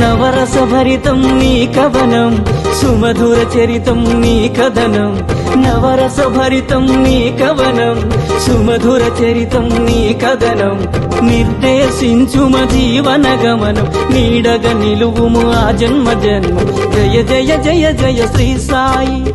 నవరసభరితం నీ కవనం సుమధుర చరితం నీ కథనం. నవరసభరితం నీ కవనం సుమధుర చరితం నీ కథనం. నిర్దేశించుమ జీవన గమనం నీడగ నిలువుము ఆ జన్మ జన్మ. జయ జయ జయ జయ శ్రీ సాయి.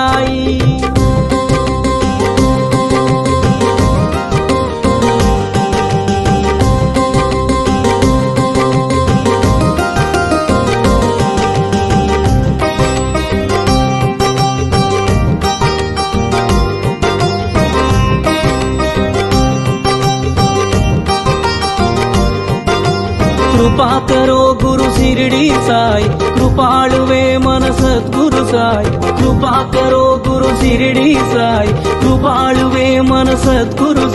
आई। కృపాకరో గురు సిరిడి సాయి కృపాళువే మన సద్గురు సాయి కృపాకరో గురు సిరిడి సాయి కృపాళువే మన సద్గురు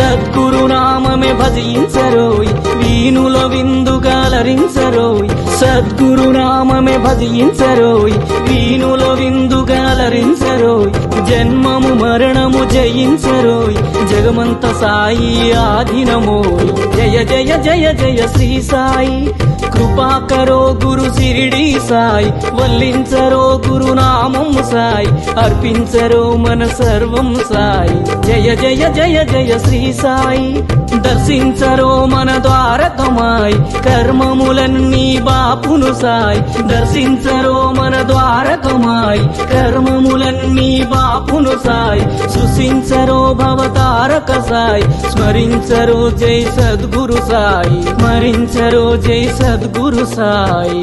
సద్గురునామే భజించరోయ్ వీణుల విందుగాలరించరోయ్ సద్గురు సద్గురునామే భజించరోయ్ వీణుల విందుగాలరించరోయ్ జన్మము మరణము జయించరోయ్ జగమంత సాయి ఆధీనమోయ్. జయ జయ జయ జయ శ్రీ సాయి కృపాకరో గురు సిరిడి సాయి. వల్లించరో గురునామం సాయి అర్పించరో మన సర్వం సాయి. జయ జయ జయ జయ శ్రీ సాయి దర్శించరో మన ద్వారకమాయి కర్మములన్నీ బాపును సాయి దర్శించరో మన ద్వారకమాయి కర్మములన్నీ బాపును సాయి సృశించరో భవతారక సాయి స్మరించరో జై సద్గురు సాయి స్మరించరో జై సద్గురు సాయి.